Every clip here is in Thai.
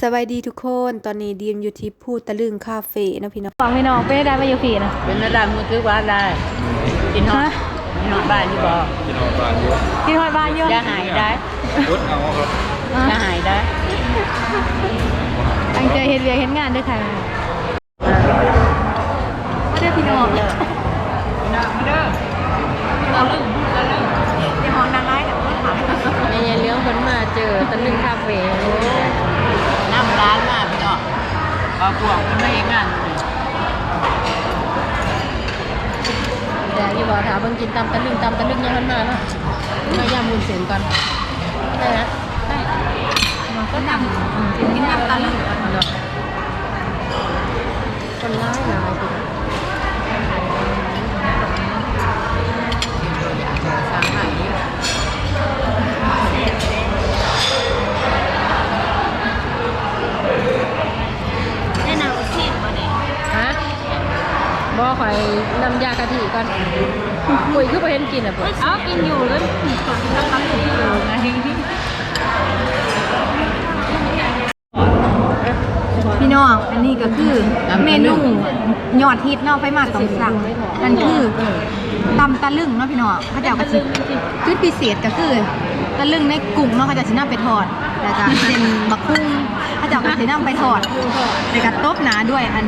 สวัสดีทุกคนตอนนี้ดีมอยู่ที่พูตะลึงคาเฟ่นะพี่น้องฟังพี่น้องไปได้มาอยู่ผีนะเป็นระดับมือถือว่าได้กินฮอดกินฮอดบ้านที่บอกกินออกบานเยอะที่ฮอดบ้านเยอะจะหายได้รถเอาครับจะหายได้ตั้งใจเฮ็ดเวียกเฮ็ดงานด้วยค่ะมาเด้อพี่น้องในห้องนางร้ายกับถามในยายเลี้ยงคนมาเจอตะลึงคาเฟ่น้ำ ร้านมาพี่น้องเอาพวกมันไม่เองงานเดี๋ยวอยู่บ่ถามเบิ่งกินตำตะลึงตำตะลึงยังมันมาเนาะมายำบุญเส้นก่อนได้นะได้มันก็นำกินน้ำตะลึงก่อนเนาะคนร้ายหลาย บ่ข่อยนำยากะทิก่อนปุ๋ยคือบ่เห็นกินอะปุ๋ยเอากินอยู่แล้วกินน้ำตะลึงอยู่ไง น้อง อันนี้ก็คือเมนูยอดฮิตเนาะไฟมาต้องสั่งนั่นคือตำตะลึงเนาะพี่น้องเขาจะเอากระชิจุดพิเศษก็คือตะลึงในกุ้งเนาะเขาจะชิ้นำไปทอดแล้วก็เป็นบักคุ้งเขาจะเอากระชินำไปทอดแล้วก็ต้มหนาด้วยอัน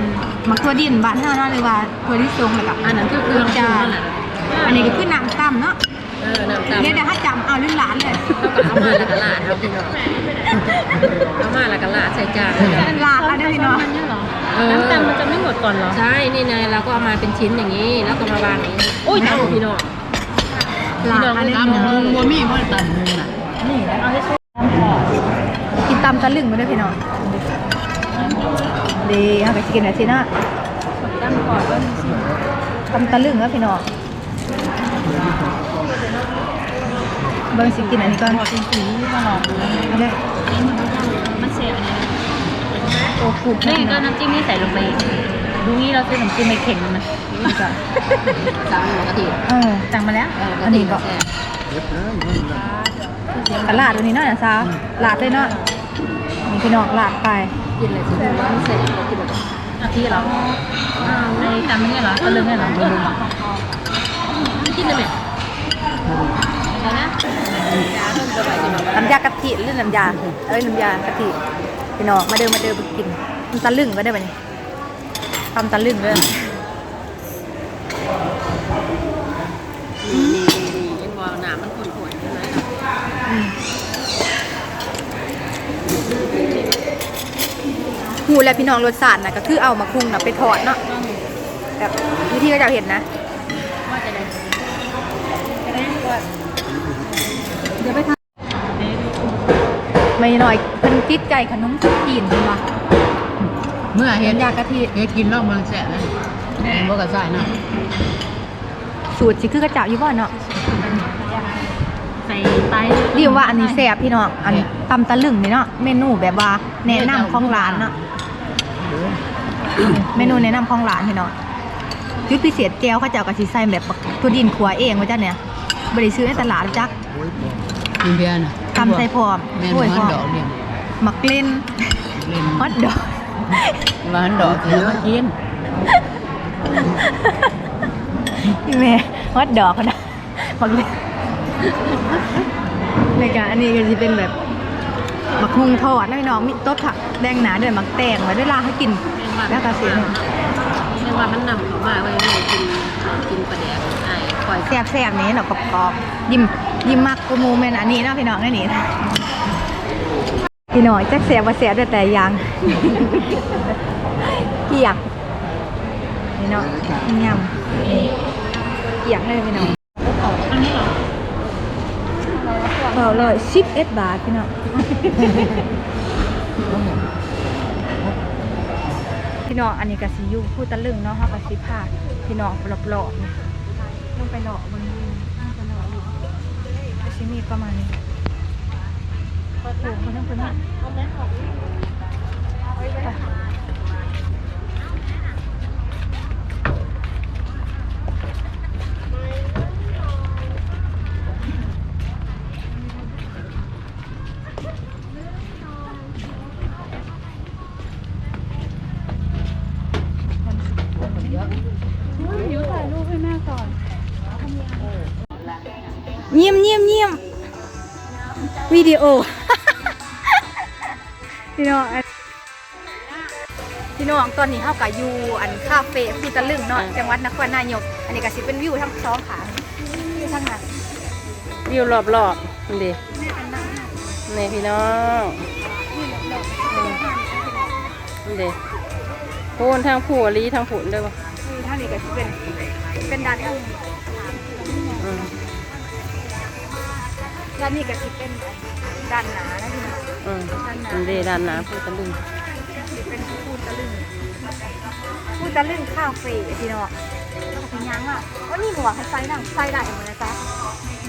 มักทั่วดินบ้านเฮาเนาะหรือว่าทั่วลิสงแล้วก็อันนั้นคือเครื่องจานอันนี้ก็คือน้ำตำเนาะเออน้ำตาลเดี๋ยวเดี๋ยวถ้าจำเอาลื่นหลานเลยเอามาแล้วก็ลาดครับพี่น้อง เอามาแล้วก็ลาดใส่จานลาดแล้วเด้อพี่น้องน้ำตาลมันจะไม่หมดก่อนเหรอ ใช่นี่ไงเราก็เอามาเป็นชิ้นอย่างนี้ แล้วก็มาวางอย่างนี้โอ้ยตายพี่น้องลาดแล้วเด้อพี่น้องมัวมี่มันตันนึงน่ะนี่เอาให้ช่วยกินตำตะลึงมาด้วยพี่น้องดีเอาไปกินหน่อยสินะตำก่อนก็มีสิตำตะลึงแล้วพี่น้องเบิ่งสิกินอันนี้ก่อนสีสีมาลองดูเอาเลยมันเสียอันนี้โอ้ฟูดนี่ก็น้ำจิ้มนี่ใส่ลงไปอีกดูนี่เราซื้อน้ำจิ้มในเข่งนะนี่จ้ะสั่งหัวกะทิเออจังมาแล้วเออกะอันทินี้ก็แซ่บตลาดวันนี้เนาะนะซาลาดเลยเนาะนี่พี่น้องลาดไปกินเลยสิมันเสร็จกินเลยกะทิเหรอในทำนี่เหรอตะลึงเนี่ยเหรอกินเลยไหมใช่นะ น้ำยากะทิหรือน้ำยา เอ้ยน้ำยากะทิพี่น้องมาเดินมาเดินไปกินตำตะลึงก็ได้ไหมนี่ตำตะลึงเลยนี่นี่นี่ยังบอกหนามันขุ่นๆใช่ไหมหูและพี่น้องรสชาตินะก็คือเอามาคุงนะไปทอดเนาะแบบวิธีก็จะเห็นนะว่าจะได้เดี๋ ยวไปทำไม่หน่อยเพิ่นติดใจขนมสุกีนเพิ่นว่าเมื่อเห็นน้ำยากะทิเฮ็ดกินรอบเมืองแสบเลยบ่กระส่ายเนาะสูตรสิคือกระเจ้าอยู่บ่เนาะใส่ไตดีว่าอันนี้แซ่บพี่น้องอันตำตะลึงนี่เนาะเมนูแบบว่าแนะนำของร้านเนาะเมนูแนะนำของร้านพี่น้องจุดพิเศษแก้วเขาเจ้าก็สิใส่แบบตัวดินขัวเองว่าจ้ะเนี่ยบ่ได้ซื้อในตลาดจัก กินเบียร์น่ะตำใส่พร้อมแม่นถ้วยหพร้วาอนมดอกเนี่ยมักเล่นเล่นฮอตดอกหวานดอกเยอะกินนี่แม่ฮอตดอกนะมักเล่นในการอันนี้ก็จะเป็นแบบมักฮุงทอดนะพี่น้องมีต้นผักแดงหนาด้วยมักแตงไว้ด้วยลาให้กินแล้วก็เสียเรียกว่ามันนำเขามาไว้ให้กินกินปลาแดกไอ้ปล่อยแซ่บแซ่บๆนี้เนาะกรอบๆยิ้ม ยิ้มมักกูมูแมนอันนี้เนาะพี่น้องนี่นี่พี่น้อยจักแซ่บว่าแซ่บด้วยแต่ยังเกียกนี่เนาะยำเกียกเลยพี่น้องเหรอเออเลยสิบเอ็ดบาทพี่น้องพี่น้องอันนี้ก็สิยูพูดตะลึงเนาะเฮาก็สิพาพี่น้องปหลอกๆนี่ลงไปหลอกบน ที่นี่ประมาณนี้ก็ถูกมาทั้งคนเยอะ ยุถ่ายรูปให้แม่ก่อน เยี่ยมเยี่ยมเยี่ยมวิดีโอ พี่น้องอันพี่น้องตอนนี้เฮากับอยู่อันคาเฟ่ฟูตะลึงเนาะจังหวัดนครนายก อันนี้ก็สิเป็นวิวทั้งสองขางวิวทั้งนั้นวิวรอบๆนี่ดินี่พี่น้องนี่ดิโพนทางผัวลีทางผุนด้วยป่ะวิวทางนี้ก็สิเป็นเป็นด้านข้าง ด้านนี้ก็สิเป็นด้านหนานะพี่น้องอืมนี่ดิด้านหน้าพูดตะลึงสิเป็นฟูตะลึงฟูตะลึงคาเฟ่พี่น้องแล้วก็สิย่างอะว่านี่หมวกให้ใส่นั่งใส่ได้เหมือนนะจ๊ะ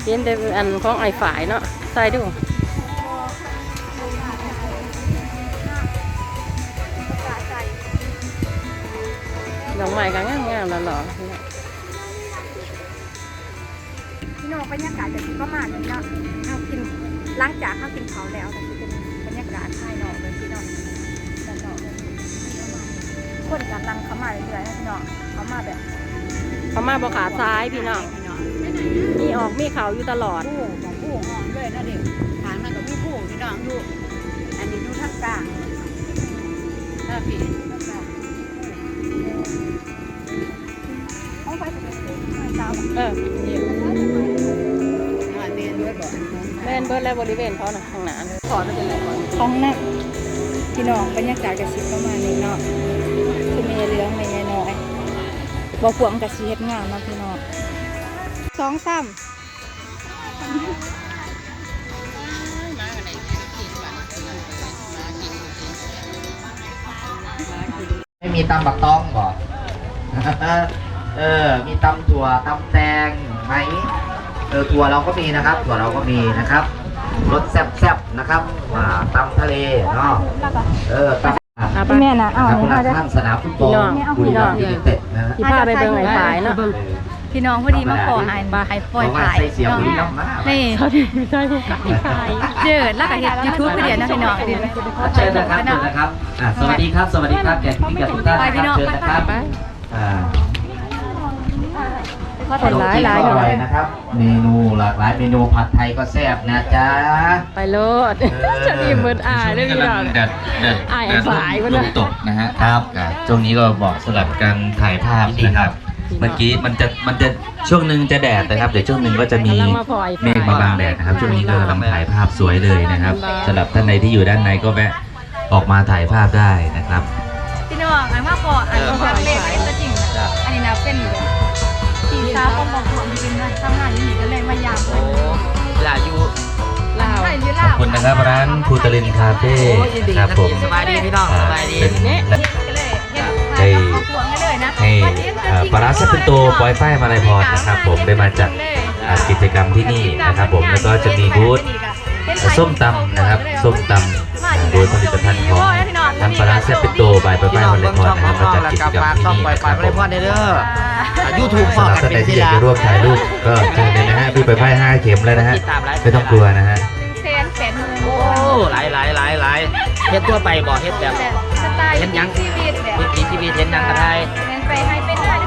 เห็นแต่อันของไอ้ฝ่ายเนาะใส่ดูใส่ดอกไม้ก็งามๆแล้วหรอ พี่น้องบรรยากาศจะประมาณนี้เนาะเอากินล้างจากข้าวกินเขาแล้วแต่จะเป็นบรรยากาศภายนอกเลยพี่น้องด้านนอกเลยคนกำลังเข้ามาเรื่อยๆนะพี่น้องเข้ามาแบบเขามาบอขาซ้ายพี่น้องมีออกมีเขาอยู่ตลอดผู้ของผู้หอมด้วยนะเด็กทางนั้นก็มีผู้พี่น้องอยู่อันนี้อยู่ทางกลางถ้าพี่ห้องไฟจะ เออเรียนด้วยบ่แม่นเบิร์ดและบริเวณเขาน่ะข้างหน้าถอดมาเป็นอะไรก่อนท้องนั่งพี่น้องบรรยากาศกระชิบประมาณนี้เนาะคือเมย์เลี้ยงเมย์น้อยบอกพวงกระชีเฮ็ดงานเนาะพี่น้องสองสามไม่มีตำบักต้องก่อน เออ มีตำถั่วตำแตงไหมเออถั่วเราก็มีนะครับ ถั่วเราก็มีนะครับรสแซ่บๆนะครับอ่าตำทะเลเนาะเออตำอะไปแม่นะเอาคอัรันบนี้คุณเอาได้ท่านสนามฟุตบอลพี่น้องบุรีรัมย์ยูไนเต็ดนะฮะที่พาไปเบิ่งไอ้ฝ่ายเนาะเออพี่น้องพอดีมาขอไอ้ไอ้ปล่อยเพราะว่าขายใส่เสียงบุรีรัมย์มากนี่เขาดีใจกับพี่ชายเจอแล้วก็เฮ็ดยูทูบไปเดียวนะพี่น้องเดี๋ยวเชิญนะครับเชิญนะครับอ่าสวัสดีครับ สวัสดีครับแขกผู้มีเกียรติทุกท่านนะครับเชิญนะครับอ่า คนหลายหลายขนมหน่จีนก็ออร่อยยนะครับ เมนูหลากหลายเมนูผัดไทยก็แซ่บนะจ๊ะ ไปโลดจะดีเบิดอายเลยพี่น้องแดดแดดอ่ายแดดสายก็ลได้มตกนะฮะครับครับช่วงนี้ก็เหมาะสำหรับการถ่ายภาพนะครับ เมื่อกี้มันจะมันจะช่วงหนึ่งจะแดดนะครับเดี๋ยวช่วงหนึ่งก็จะมีกำลังมาพลอยเมฆมาบังแดดนะครับ ช่วงนี้ก็กำลังถ่ายภาพสวยเลยนะครับสำหรับท่านใดที่อยู่ด้านในก็แวะออกมาถ่ายภาพได้นะครับพี่น้องอันว่าขออันว่าขอเลขอันก็จริงนะอันนี้นะเป็น พี่สาวของบอกพวงที่เป็นทำงานอยู่นี่ก็เลยมายามเพิ่นเวลาอยู่ลาวใช่ยืนขลาอบคุณนะครับร้านภูตรินคาเฟ่ครับผมสบายดีพี่น้องสบายดีเป็นก็เลยเฮ็ดทายกับพวงให้เลยนะให้เอ่อปลาร้าเซเป็นโตปอยฝ้ายมาลายพรนะครับผมได้มาจัดอ่ากิจกรรมที่นี่นะครับผมแล้วก็จะมีบูธส้มตำนะครับส้มตำอ่า โดยผลิตภัณฑ์ของทางปลาร้าเซเป็นโตบายปอยฝ้ายมาลายพรนะครับมาจัดกิจกรรมที่นี่นะครับผมยูทูบพอสำหรับกันท่านเป็นที่ที่อยากละจะร่วมถ่ายรูปก็เชิญเลยนะฮะพี่ปอยฝ้ายห้าเข็มแล้วนะฮะไม่ต้องกลัวนะฮะเซนแปดหมื่นโอ้หลายหลายหลายหลายเฮ็ดตัวไปบ่เฮ็ดแบบ แต่สไตล์เห็นยัง ชีวิตแบบวิถีชีวิตเห็นยังกระไทยเน้นไปให้เป็นได้แบบไป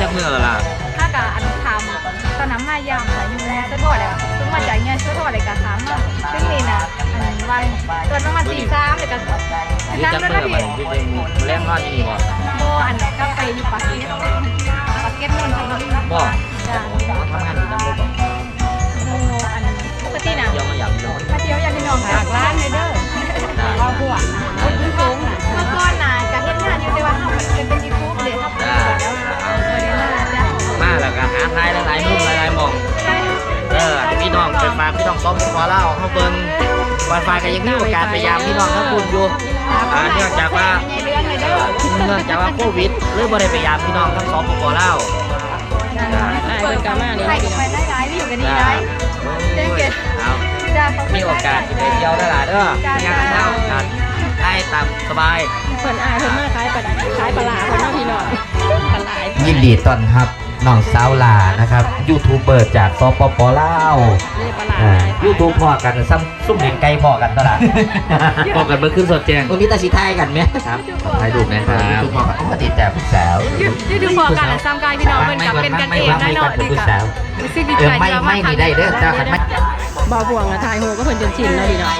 จากเมืองล่ะถ้ากับอันทำตอนนั้นมายามค่ะอยู่ในสะทอดเลยเพิ่งมาจากเงี้ยสะทอดเลยกับขามาซึ่งนี่นะอันวันตอนประมาณสี่สามเลยกับนี่นั่งจากรถเมืองพี่มันเป็นแรงนอนที่นี่บ่โบอันก็ไปอยู่ปากเก็ตปากเก็ตนนทบุรีบ่จ้าทำงานอยู่จังบ่โบอันปกตินะเดี๋ยวมาอยากนอนมาเที่ยวอยันพี่นองฝากร้านเลยเด้อเราพวกคนที่สูงน่ะเมื่อก่อนน่ะจะเฮ็ดงานอยู่แต่ว่าเฮาเป็นเป็นยูทูบเลยเฮาเปิดแล้ว ฝากพี่น้องซ้อมขอเล่าเฮาเบิ่ง Wi-Fi ก็ยังมีโอกาสพยายามพี่น้องทั้งคุณอยู่อ่าเนื่องจากว่าในเรื่องเลยเด้อเนื่องจากว่าโควิดเลยบ่ได้พยายามพี่น้องทั้งสองขอเล่าอายเป็นกามาเนี่ยใครนะก็พี่น้ไปองได้หลายอยู่กันนี่ได้เจ๊เก๋เอาจ้าเขามีโอกาสที่ไปเที่ยวได้หลายเด้อมีงานเท่ากันได้ตามสบายเพิ่นอายเพิ่นมาขายปลาขายปลาร้าเพิ่นเนาะพี่น้องปลาไหลายยินดีต้อนรับ น้องสาวลานะครับยูทูบเบอร์จากสปปลาวนี่ประหลาดยูทูบพอกันซ้ำซุ่มเลี้ยงไก่พอกันตลาดบอกกันเมื่อขึ้นสดแจ้งวันนี้ตาสีไทยกันไหมครับถ่ายรูปนะครับยูทูบพอกันต้องมาติดแต่ผู้สาวยืดดูพอกันซ้ำกายพี่น้องเป็นกับเป็นกันเองได้เนาะดีผู้กัสาวรู้สึกดีเอใจอไม่ที่ว่าไม่มีได้เด้อเจ้าคันไม่บ่าวพวงอะทายโฮก็เพิ่นจนชินแล้วพี่น้อง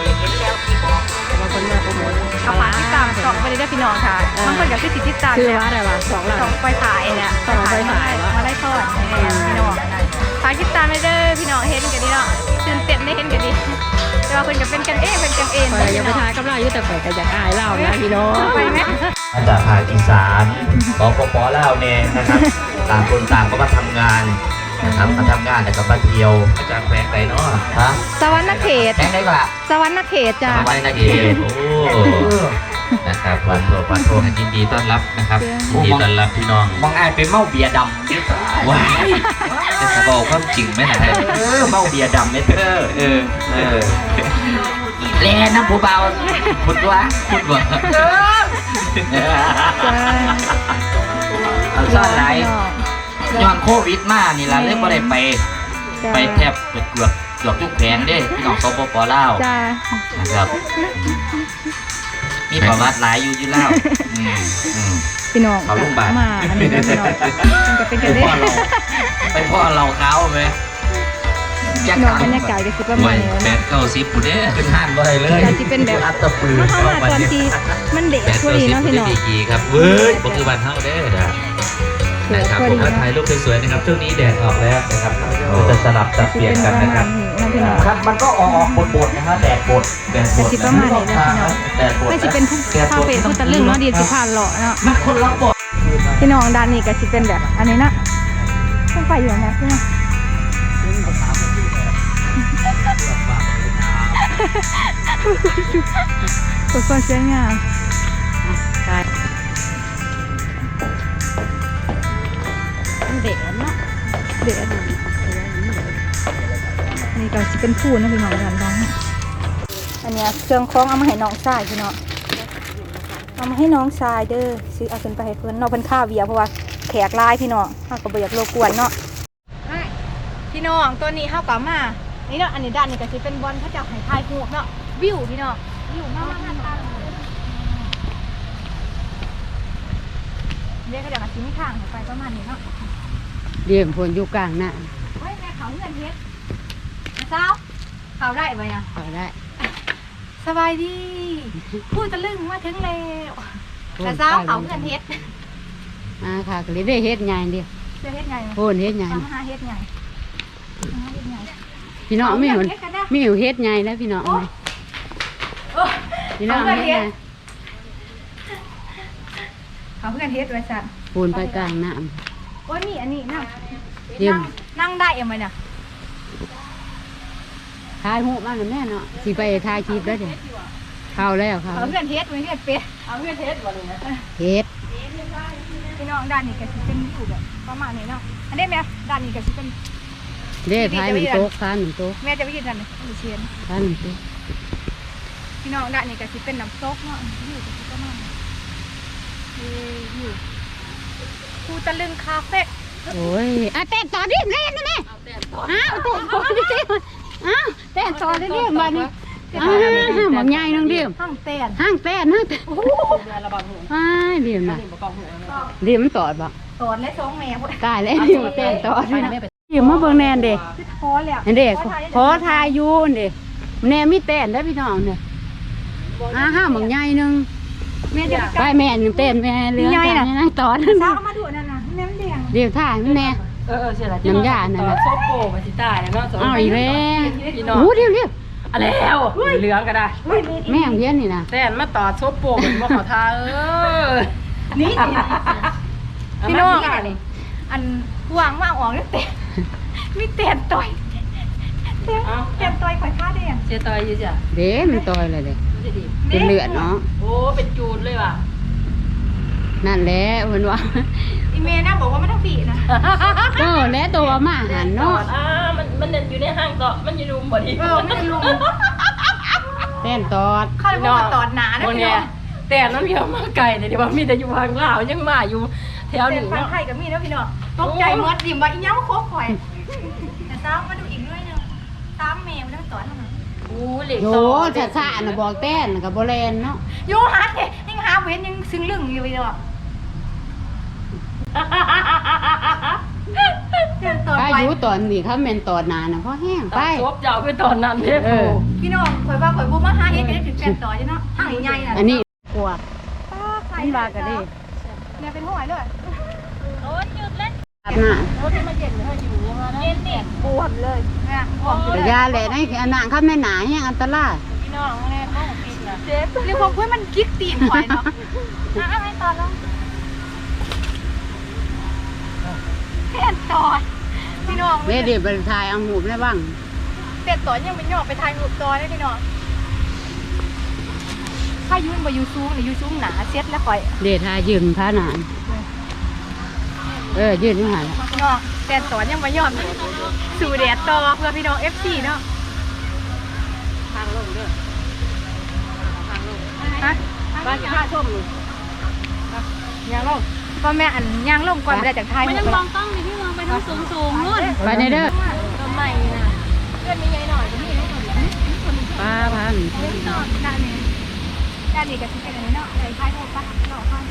บางคนมาโปรโมท เอาฝากติดตามสองไปเลยได้พี่น้องค่ะบางคนอยากคือสิติดตามชื่อว่าอะไรวะสองหลัสองงไปถ่ายเนี่ยสองไปถ่ายมาได้ทอดพี่น้องฝากติดตามไปเด้อพี่น้องเห็นกันดีเนาะตื่นเต้นได้เห็นกันดีแต่ว่าคนก็เป็นกันเองเป็นกันเองคอยยังไปทายกับเราอยู่แต่ข่อยก็อยากอายเล่านะพี่น้องไปไหมมาจากภาคอีสานสปปลาวเนี่ยนะครับต่างคนต่างก็มาทำงาน นะครับมาทำงานแต่ก็มาเที่ยวอาจารย์แปลงไก่เนาะฮะสวรรค์เขต แข่งได้ก็ละสวรรค์เขตจ้าสบายนะเกโอ้นะครับวันโทรวันโทรยินดีต้อนรับนะครับยินดีต้อนรับพี่น้องมองอายเป็นเมาเบียร์ดำว้ายจะบอกความจริงไหมนะเออเมาเบียร์ดำเนี่ยเธอเออเออแลน้ำผู้เบาพุดวะพูดว่าเอาซ่อนไร ย้อนโควิดมานี่ล่ะเลยบ่ได้ไปไปแทบเกือบเกือบเกือบทุกแผงเด้พี่น้องสปปลาวจ้านะครับ มีประวัติหลายอยู่อยู่แล้วอืมอืม พี่น้องเขาโรงพยาบาลมาอันนี้นะพี่น้องมันก็เป็นไปกันเด้พ่อเราไปพ่อเราเขาไหมแจ็คพี่น้องขาวบรรยากาศก็คือประไว้มาณนี้แปนะดเก้าสิบปุ่นเด้ขึ้นห้านบ่ได้เลยแต่ที่เป็นแบบอัตตปืนมาเข้ามาตอนที่มันเด็กแปดพอเก้าดีสิบเนาะปุ่นพี่ได้น้องดีกีครับเว้ยบอกคือวันเท่าเด้อนะ นะครับผมก็ถ่ายรูปสวยๆนะครับช่วงนี้แดดออกแล้วนะครับเราจะสลับสับเปลี่ยนกันนะครับสิเป็นประมาณนี้เนาะพี่น้องครับมันก็ออกออกบดบดๆนะฮะแดดบดแดดบดแต่สิประมาณนี้นะพี่น้องแดดบดไม่สิเป็นผู้แดดคาบดเฟ่ผู้ตะลึงเนาะดีสิผ่านเลาะเนาะมันคนละบทพี่น้องด้านนี้ก็สิเป็นแบบอันนี้นะต้องไปอยู่นะพี่น้องทุกคนสวยงาม เด็กเนาะเด็ดนี่ก็สิเป็นผู้นะพี่น้องกันน้องอันเนี้ยเครื่องคล้องเอามาให้น้องชายพี่น้องเอามาให้น้องชายเด้อซื้อเอาขึ้นไปให้เพื่อนเนอกเพิ่อนข้าวเบียร์เพราะว่าแขกหลายพี่น้องเฮาก็บ่อยากรบกวนเนาะพี่น้องตัวนี้เฮาก็มานี่เนาะอันนี้ด้านนี้ก็สิเป็นบอลเขาจะให้ถ่ายรูเนาะวิวพี่น้องวิวมากๆตาเรียกเขาเดี๋ยวก็สิมีทางให้ไปประมาณนี้เนาะ เดี๋ยวพนอยู่กลางหน้าเฮ้ยแม่เขาเงินเฮ็ดนะเจ้าเขาได้ไหมอะก็ได้สบายดีพูดตะลึงมาถึงแล้วแต่เจ้าเขาเงินเฮ็ดอ่าค่ะก็เลยได้เฮ็ดใหญ่เดียวจะเฮ็ดไงโพนเฮ็ดใหญ่ทำหาเฮ็ดไงทำหาเฮ็ดไงพี่น้องไม่เห็นไม่เห็นเฮ็ดใหญ่แล้วพี่น้องโอ้โอ้พี่น้องเขาเงินเฮ็ดเฮ็ใหดญ่เขาเงินเฮ็ดไว้สั่นโพนไปกลางหน้า โอ้ยนี่อันนี้นั่งเยี่ยม นั่งได้เอ็มไหมเนี่ยทายหูบ้านแม่เนาะสิไปทายคลิปแล้วเดี๋ยวเข้าแล้วเข้าเขาเงินเฮ็ดไว้เฮ็ดเป็ดเขาเงินเฮ็ดบ่เลยเฮ็ดพี่น้องด้านนี้ก็สิเป็นอยู่แบบประมาณนี้เนาะอันนี้แม่ด้านนี้ก็สิเป็นเด้ทายหนึ่งโต๊ะทายหนึ่งโต๊ะแม่จะไปยืนกันเลยอยู่เชียนทายหนึ่งโต๊ะพี่น้องด้านนี้ก็สิเป็นน้ำซกเนาะอยู่ก็สิประมาณนี้เอ่ออยู่ ภูตะลึงคาเฟ่โอ้ยอะเต้นต่อดิเล่นนะแม่อ้าวเต้นต่อดิเต้นอ้าวเต้นต่อดิเต้นบ้านนี้อ้าวหมอกใหญ่น้องเดียวห้างเต้นห้างเต้นห้างเต้นอ้ายเดียวนะเดียวมันตอดบ่ตอนและสองแม่พุ่นตายแล้วเดียวเต้นตอดด้วยนะเดี๋ยวมาเบิ่งแนนเด็กคือพอแล้วเด็กขอทายอยู่เด็กแนนมีเต้นได้อพี่น้องเนี่ยอ้าห้าหมอกใหญ่หนึง แม่จะไปไปแม่หนึ่งเต้นแม่เรือใหญ่น่ะนั่งตอดนั่นเช้าน่ะเอามาดูนั่นน่ะแม่มันแดงเดี๋ยวถ่ายมันแน่เออเออเสียละน้ำยานั่นน่ะโซโปมาสิตายแล้วเนาะอ้าวอีกแล้วพี่น้องโอ้เดี๋ยวเดี๋ยวอะแล้วเหลืองก็ได้แม่ของเพี้ยนนี่นะแต่มาต่อโซโปมันบ่ขอทาเออนี่พี่น้องอันวางมาออกนี่เต้นมีเต้นต่อยเต้นเต้นต่อยข่อยท่าแดงเสียต่อยอยู่จ้ะเด้มันต่อยเลยเด้ มันจะดีเป็นเลือดเนาะ โอ้เป็นจูนเลยว่ะนั่นแหละเพิ่นว่าอีเมย์น่ะบอกว่าไม่ต้องปีนะก็แล้วตัวมาหันเนาะอ่ามันมันอยู่ในห้างต่อมันอยู่รุมบ่ดีเออไม่ได้ลุงเต้นตอดเขาเลยบอกว่าตอดหนานะโอ้พี่เนี่น้ยองแต่น้ำเพียวมาไก่เนี่ยเดี๋ยวว่ามีแต่อยู่ทางลาวยังมาอยู่แถวนี้ฟังเนาะไทยกับมีแล้วพี่น้องตกใจหมดดิ่มว่าอีหยังมาโคบข่อยแต่ซ้ำมาดูอีกด้วยหนึงซ้ำแมวแล้วต่อเท่านั้ นอู้เหล็กโยต่อจะซ่าน่ะบอกแต้นกับบ่แลนเนาะโยฮัทเนี่ยยังหาเว้นยังซึ้งลึงอยู่เลยอะเดินต่อไปไปอยู่ตอนนี้เขาแม่นตอนหนาน่ะเพราะแห้งไปไปซบยาวไปตอนนั้นเด้เออ พี่น้องข่อยว่าข่อยบ่มาหาเฮ็ดกันถึงแปดต่อจ้ะเนาะห่างใหญ่ๆน่ะอันนี้กลัว ป้าใครมันว่ากันดิเนี่ยเป็นห้อยเลยอาบ น้รถที่มาเย็นให้อยู่มานะบวมเลยเนี่ยบวมำแต่ยาแหละในอันนั้นเขาแม่นหนาแห้งอันตรายพี่น้องแน่ต้องปิดนะเจ็บเรียกว่าเพื่อนมันกิ๊กตีนข่อยเนาะอะอะไรต่อลองเต้นต่อพี่น้องเดี๋ยวเดี๋ยวไปถ่ายเอาหูปได้บ้างเต้นต่อยังเป็นหยอกไปทายรูปต่อได้พี่น้องถ้ายุ่นบ่อยู่สูงหรืออยู่สูงหนาเซ็ตแล้วข่อยเดี๋ยวถ่ายยืนพระนาน เออยืนอยู่หันพี่น้องเต้นต่อยังบ่ยอมสู่แดดต่อเพื่อพี่น้อง FC เนาะทางลงเด้อทางลงฮะบ้านจะห้าทุ่มนี่ยังลงก็แม่อันย่างลงก่อนไปได้จากไทยไม่ต้องมองต้องนี่พี่มองไปทางสูงสูงๆนู่นไปในเด้อต้นใหม่นะเพื่อนมีใหญ่หน่อยนี่ป้าพันด้านนี้ด้านนี้ก็สิเป็นอันนี้เนาะไอ้ไทยโทรปะหลอกกัน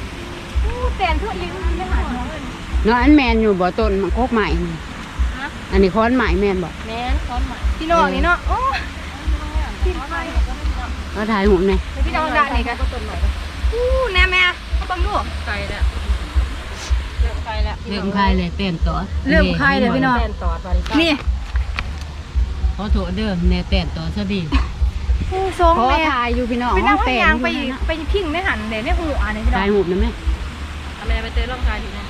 อู้เต้นเพื่อยืนไม่หายหัว เลยเนาะอันแมนอยู่บ่ต้นโคกใหม่นี่อันนี้ค้อนใหม่แมนบ่แม่นซ้อนใหม่พี่น้องนี่เนาะโอ้พี่ไทยเขาถ่ายหูปไงพี่น้องด้านนี้กันอู้แน่แม่บังดูไกลแล้วเริ่มไกลแล้วเริ่มคลายเลยเต้นต่อเริ่มคลายเลยพี่น้องแม่นต่อตอนนี้นี่ขอโทษเด้อแน่เต้นต่อซะดีอู้ทรงขอแม่ถ่ายอยู่พี่น้องไปนั่งเต้นยางไปไปพิงในหันเดี๋ยวในหูอ่านพี่น้อถ่างยหูปนะแม่เอาแม่ไปเจอร่องกายอยู่นะ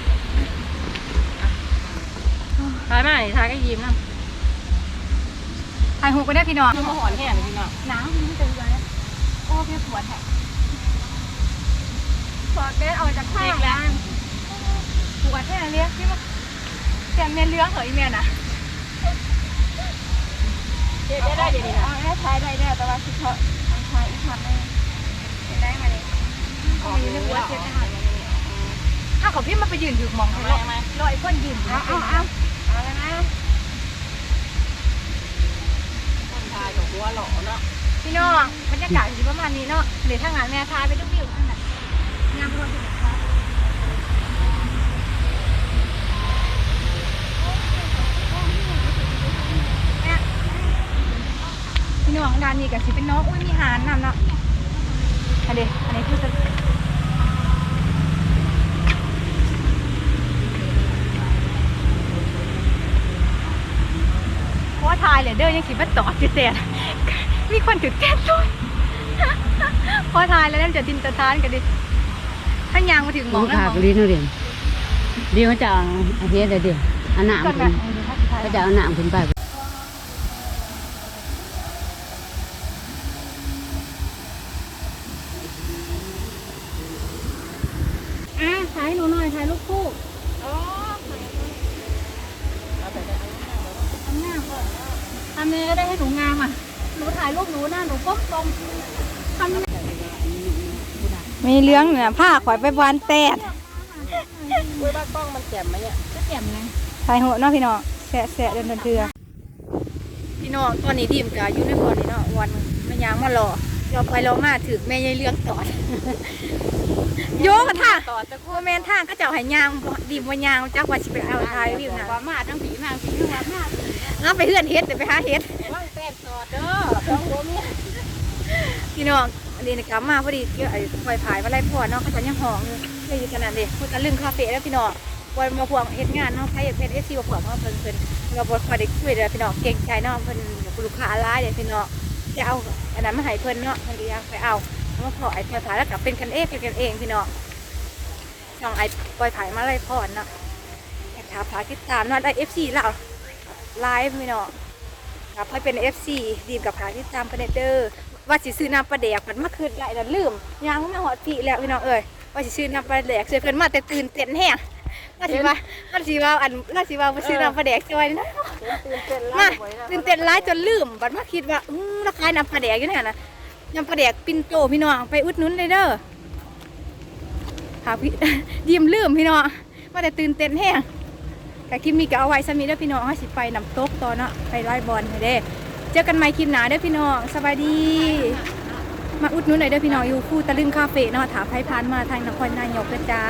ถ่ายมาถ่ายก็ยิ้มนะถ่ายหูไปได้พี่น้องคือมาหอนแห้งพี่น้องหนาวมันเป็นไรโอ้พี่ปวดแท้ปวดเบสออกจากข้างแล้วปวดแท้เนี้ยพี่มาแต่เมียเลื้องเหรออีเมียน่ะเจ๊ได้ได้ยังไงนะเอาได้ใช้ได้เนี่ยแต่ว่าคือเขาใช้อีกคำได้ได้มาเลยเขามีเรื่องวัวเสียทหารถ้าเขาพี่มาไปยืนอยู่มองเขาลอยลอยคนยืนเอาเอาเอาเอาแล้วนะ กลัวหล่อเนาะพี่น้องบรรยากาศอยู่ประมาณนี้เนาะเดี๋ยวทางงานแม่ทายไปดูวิวนั่นแหละงามพอดีนะคะพี่น้องด้านนี้กับสิเป็นน้องอุ้ยมีหานนำเนาะอันนี้อันนี้คือจะเพราะว่าทาย เลยเด้อยังสิมาตอดอยู่แต่มีคนถือแก๊สด้วยพอทายแล้วนั่นจะดินจะทานกันดิถ้ายางมาถึงหมมอองงนั่นขามองกลิ้นเอาเดี๋ยวเดี๋ยวเขาจะเอาเอาเฮ็ดเดี๋ยวเดี๋ยวเอาหนามก่อนขึ้นะนเขาจะเอาหนามขึ้นไปอะถ่ายหนูหน่อยถ่ายรูปคู่ทำหน้าก่อน ทำยังไงก็ได้ให้หนูงามอะ หนูถ่ายรูปหนูหน้าหนูก้มตรงทำยังไงมีเลี้ยงเนี่ยผ้าข่อยไปวานแตดอุ้ยบ้านกล้องมันแจ่มไหมเนี่ยจะเก็บไงทายหัวเนาะพี่น้องแสะแสะเดินเดินเถือพี่น้องตอนนี้ทีมกาอยู่ในก่อนนี่เนาะวันมันยางมารอเราไปเรามาถึงแม่ยายเลี้ยงตอดโยกระทางต่อจะโอแมนทางเขาเจ้าให้ยางบ่ดีบ่ยางจักว่าสิไปเอาทายวิวนะว่ามาทั้งผีมาผีมามา เอาไปเฮือนเฮ็ดเดี๋ยวไปหาเฮ็ดว่างแต้มต่อเด้อสองหัวเมียพี่น้องอันนี้นะครับมาพอดีเกี่ยวไอ้ปล่อยผายว่าไรพ่อเนาะเขาจะยังห้องอยู่เลยอยู่ขนาดนี้พูดตะลึงคาเฟ่แล้วพี่น้องวันมาพวงเฮ็ดงานเนาะใครอยากเป็นเอฟซีมาพวงมาเพิ่นเพิ่นเราบ่ค่อยได้คุยเด้อพี่น้องเก่งใจเนาะเพิ่นลูกค้าหลายเด้อพี่น้องจะเอาอันนั้นมาให้เพิ่นเนาะเพิ่นก็อยากไปเอาเอามาพอไอ้ปล่อยผายแล้วกลับเป็นกันเองเป็นกันเองพี่น้องช่องไอ้ปล่อยผายมาไรพ่อเนาะอยากถามฝากติดตามเนาะได้เอฟซีเรา ไลฟ์พี่น้องครับให้เป็นเอฟซีดีมกับผากติดตามเพิ่นเด้อว่าสิซื้อน้ำปลาแดกมันมาคืนไหลแล้วลืมยังไม่หอดพี่แล้วพี่น้องเอ้ยว่าสิซื้อน้ำปลาแดกเสือเพิ่นมาแต่ตื่นเต้นแห้งว่าสิว่าว่าสิว่าอันว่าสิว่าบ่ซื้อน้ำปลาแดกจอยนะตื่นเต้นมาตื่นเต้นร้ายจนลืมบัดมาคิดว่าอื้อราคายน้ำปลาแดกอยู่เนี่ยนะน้ำปลาแดกปินโตพี่น้องไปอุดหนุนเลยเด้อหาพี่เดียมลืมพี่น้องว่าแต่ตื่นเต้นแฮง แต่คลิปนี้ก็เอาไว้สมีเด้อพี่น้องให้สิไปน้ำตกต่อเนาะไปไล่บอลให้เด้เจอกันใหม่คลิปหน้าเด้อพี่น้องสบายดี มาอุดหนุนหน่อยเด้อพี่น้องอยู่คู่ตะลึงคาเฟ่เนาะถามไผพานมาทางนครนายกเด้อจ้า